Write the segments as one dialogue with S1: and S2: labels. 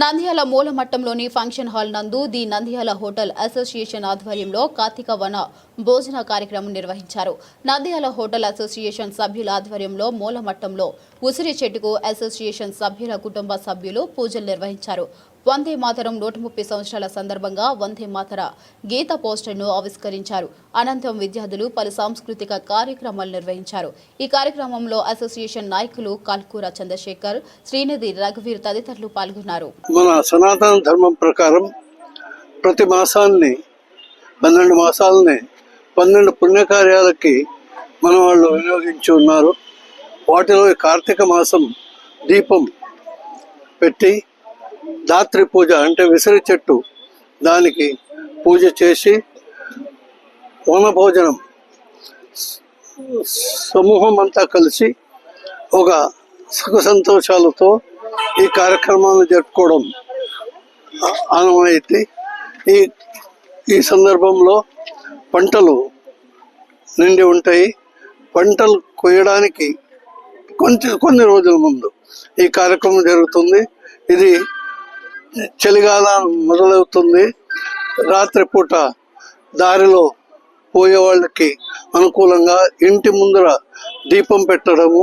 S1: నంద్యాల మూలమట్టంలోని function hall నందు the Nandyal hotel association ఆధ్వర్యంలో కార్తీక వన భోజన కార్యక్రమం నిర్వహించారు. నంద్యాల హోటల్ అసోసియేషన్ సభ్యుల ఆధ్వర్యంలో మూలమట్టంలో ఉసిరి చెట్టుకు అసోసియేషన్ సభ్యుల కుటుంబ సభ్యులు పూజలు నిర్వహించారు. వందే మాతరం నూట ముప్పై సంవత్సరాల సందర్భంగా వందే మాతర గీత పోస్టర్ను ఆవిష్కరించారు. అనంతరం విద్యార్థులు పలు సాంస్కృతిక కార్యక్రమాలు నిర్వహించారు. ఈ కార్యక్రమంలో అసోసియేషన్ నాయకులు కాల్కూర చంద్రశేఖర్ శ్రీనిధి రఘువీర్ తదితరులు పాల్గొన్నారు.
S2: మన సనాతన ధర్మం ప్రకారం ప్రతి మాసాన్ని పన్నెండు మాసాలని పన్నెండు పుణ్యకార్యాలకి మన వాళ్ళు వినియోగించి ఉన్నారు. వాటిలో కార్తీక మాసం దీపం పెట్టి దాత్రి పూజ అంటే విసిరి చెట్టు. దానికి పూజ చేసి వనభోజనం సమూహం అంతా కలిసి ఒక సుఖ సంతోషాలతో ఈ కార్యక్రమాన్ని జరుపుకోవడం ఆ- ఈ ఈ సందర్భంలో పంటలు నిండి ఉంటాయి. పంటలు కొయ్యడానికి కొంచెం కొన్ని రోజుల ముందు ఈ కార్యక్రమం జరుగుతుంది. ఇది చలికాలం మొదలవుతుంది. రాత్రిపూట దారిలో పోయే వాళ్ళకి అనుకూలంగా ఇంటి ముందర దీపం పెట్టడము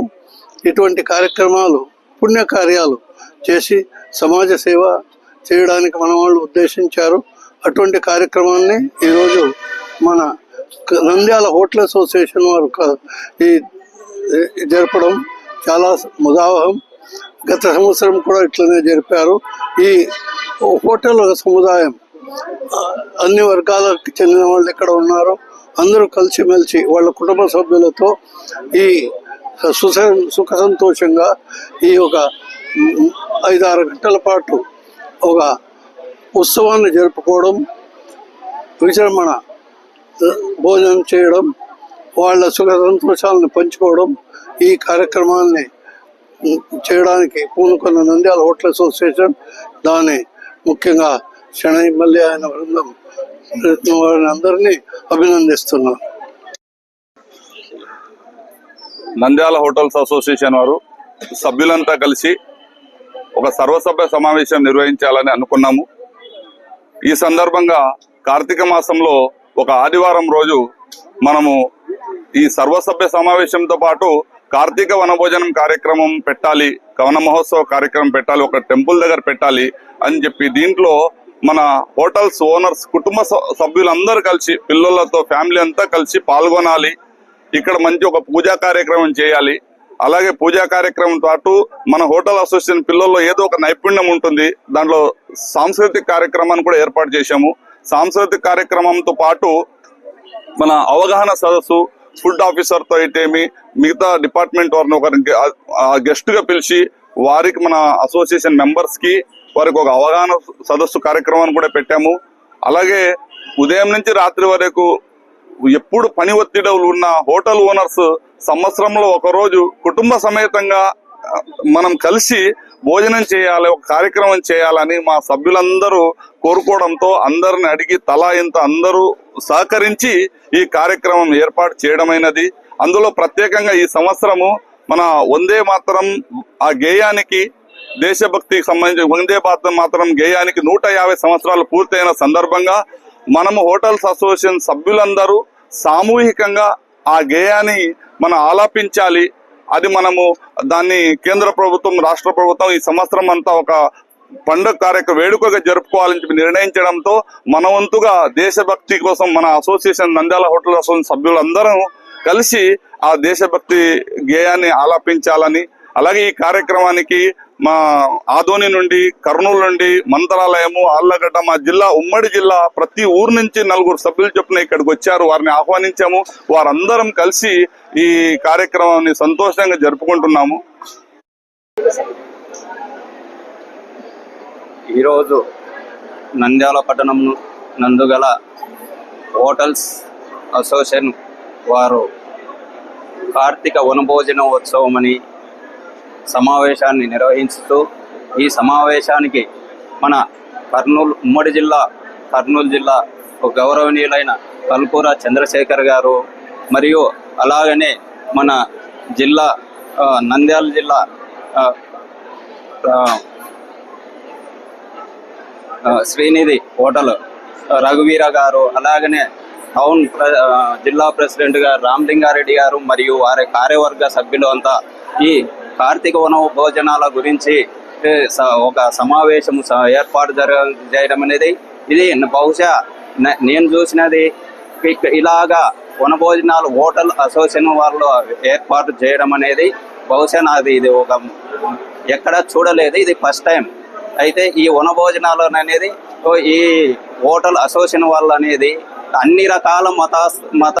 S2: ఇటువంటి కార్యక్రమాలు పుణ్యకార్యాలు చేసి సమాజ సేవ చేయడానికి మన వాళ్ళు ఉద్దేశించారు. అటువంటి కార్యక్రమాన్ని ఈరోజు మన నంద్యాల హోటల్ అసోసియేషన్ వారు ఈ జరపడం చాలా ముదావహం. గత సంవత్సరం కూడా ఇట్లనే జరిపారు. ఈ హోటల్ సముదాయం. అన్ని వర్గాలకు చెందిన వాళ్ళు ఇక్కడ ఉన్నారు? అందరూ కలిసిమెలిసి వాళ్ళ కుటుంబ సభ్యులతో ఈ సుస సుఖ సంతోషంగా ఈ ఒక ఐదారు గంటల పాటు ఒక ఉత్సవాన్ని జరుపుకోవడం విజృంభణ భోజనం చేయడం వాళ్ళ సుఖ సంతోషాలను పంచుకోవడం ఈ కార్యక్రమాన్ని చేయడానికి పూనుకున్న నంద్యాల హోటల్ అసోసియేషన్ దాన్ని ముఖ్యంగా శనై మల్లి ఆయన బృందం వారిని అందరినీ అభినందిస్తున్నాను
S3: నంద్యాల హోటల్స్ అసోసియేషన్ వారు సభ్యులంతా కలిసి ఒక సర్వసభ్య సమావేశం నిర్వహించాలని అనుకున్నాము. ఈ సందర్భంగా కార్తీక మాసంలో ఒక ఆదివారం రోజు మనము ఈ సర్వసభ్య సమావేశంతో పాటు కార్తీక వనభోజనం కార్యక్రమం పెట్టాలి కవన మహోత్సవ కార్యక్రమం పెట్టాలి ఒక టెంపుల్ దగ్గర పెట్టాలి అని చెప్పి దీంట్లో మన హోటల్స్ ఓనర్స్ కుటుంబ సభ్యులందరూ కలిసి పిల్లలతో ఫ్యామిలీ అంతా కలిసి పాల్గొనాలి. ఇక్కడ మంచి ఒక పూజా కార్యక్రమం చేయాలి. అలాగే పూజా కార్యక్రమం పాటు మన హోటల్ అసోసియేషన్ పిల్లల్లో ఏదో ఒక నైపుణ్యం ఉంటుంది. దాంట్లో సాంస్కృతిక కార్యక్రమాన్ని కూడా ఏర్పాటు చేశాము. సాంస్కృతిక కార్యక్రమంతో పాటు మన అవగాహన సదస్సు ఫుడ్ ఆఫీసర్తో అయితేమి మిగతా డిపార్ట్మెంట్ వారిని ఒకరికి గెస్ట్గా పిలిచి వారికి మన అసోసియేషన్ మెంబర్స్కి వారికి ఒక అవగాహన సదస్సు కార్యక్రమాన్ని కూడా పెట్టాము. అలాగే ఉదయం నుంచి రాత్రి వరకు ఎప్పుడు పని ఒత్తిడవులు ఉన్న హోటల్ ఓనర్స్ సంవత్సరంలో ఒకరోజు కుటుంబ సమేతంగా మనం కలిసి భోజనం చేయాలి ఒక కార్యక్రమం చేయాలని మా సభ్యులందరూ కోరుకోవడంతో అందరిని అడిగి తలా ఇంత అందరూ సహకరించి ఈ కార్యక్రమం ఏర్పాటు చేయడమైనది. అందులో ప్రత్యేకంగా ఈ సంవత్సరము మన వందే మాత్రం ఆ గేయానికి దేశభక్తికి సంబంధించి వందే మాత్రం మాత్రం గేయానికి నూట యాభై సంవత్సరాలు పూర్తయిన సందర్భంగా మనము హోటల్స్ అసోసియేషన్ సభ్యులందరూ సామూహికంగా ఆ గేయాన్ని మనం ఆలాపించాలి. అది మనము దాన్ని కేంద్ర ప్రభుత్వం రాష్ట్ర ప్రభుత్వం ఈ సంవత్సరం అంతా ఒక పండుగ కార్యక్రమ వేడుకగా జరుపుకోవాలని చెప్పి నిర్ణయించడంతో మన వంతుగా దేశభక్తి కోసం మన అసోసియేషన్ నంద్యాల హోటల్ అసోసియేషన్ సభ్యులందరం కలిసి ఆ దేశభక్తి గేయాన్ని ఆలాపించాలని అలాగే ఈ కార్యక్రమానికి మా ఆదోని నుండి కర్నూలు నుండి మంత్రాలయము ఆళ్ళగడ్డ మా జిల్లా ఉమ్మడి జిల్లా ప్రతి ఊరు నుంచి నలుగురు సభ్యులు చొప్పున ఇక్కడికి వచ్చారు. వారిని ఆహ్వానించాము. వారందరం కలిసి ఈ కార్యక్రమాన్ని సంతోషంగా జరుపుకుంటున్నాము.
S4: ఈరోజు నంద్యాల పట్టణం నందుగల హోటల్స్ అసోసియేషన్ వారు కార్తీక వనభోజన ఉత్సవం అని సమావేశాన్ని నిర్వహిస్తూ ఈ సమావేశానికి మన కర్నూలు ఉమ్మడి జిల్లా కర్నూలు జిల్లా ఒక గౌరవనీయులైన కల్పూర చంద్రశేఖర్ గారు మరియు అలాగనే మన జిల్లా నంద్యాల జిల్లా శ్రీనిధి హోటల్. రఘువీర గారు అలాగనే టౌన్ ప్ర- జిల్లా ప్రెసిడెంట్ గారు రామలింగారెడ్డి గారు మరియు వారి కార్యవర్గ సభ్యులు అంతా ఈ కార్తీక వన భోజనాల గురించి స- ఒక సమావేశం ఏర్పాటు జరగ చేయడం అనేది ఇది బహుశా నేను చూసినది ఇలాగా వనభోజనాలు హోటల్ అసోసియేషన్ వాళ్ళు ఏర్పాటు చేయడం అనేది బహుశా నాది ఇది ఒక ఎక్కడ చూడలేదు. ఇది ఫస్ట్ టైం. అయితే ఈ వనభోజనాలు అనేది ఈ హోటల్ అసోసియేషన్ వాళ్ళు అనేది అన్ని రకాల మత మత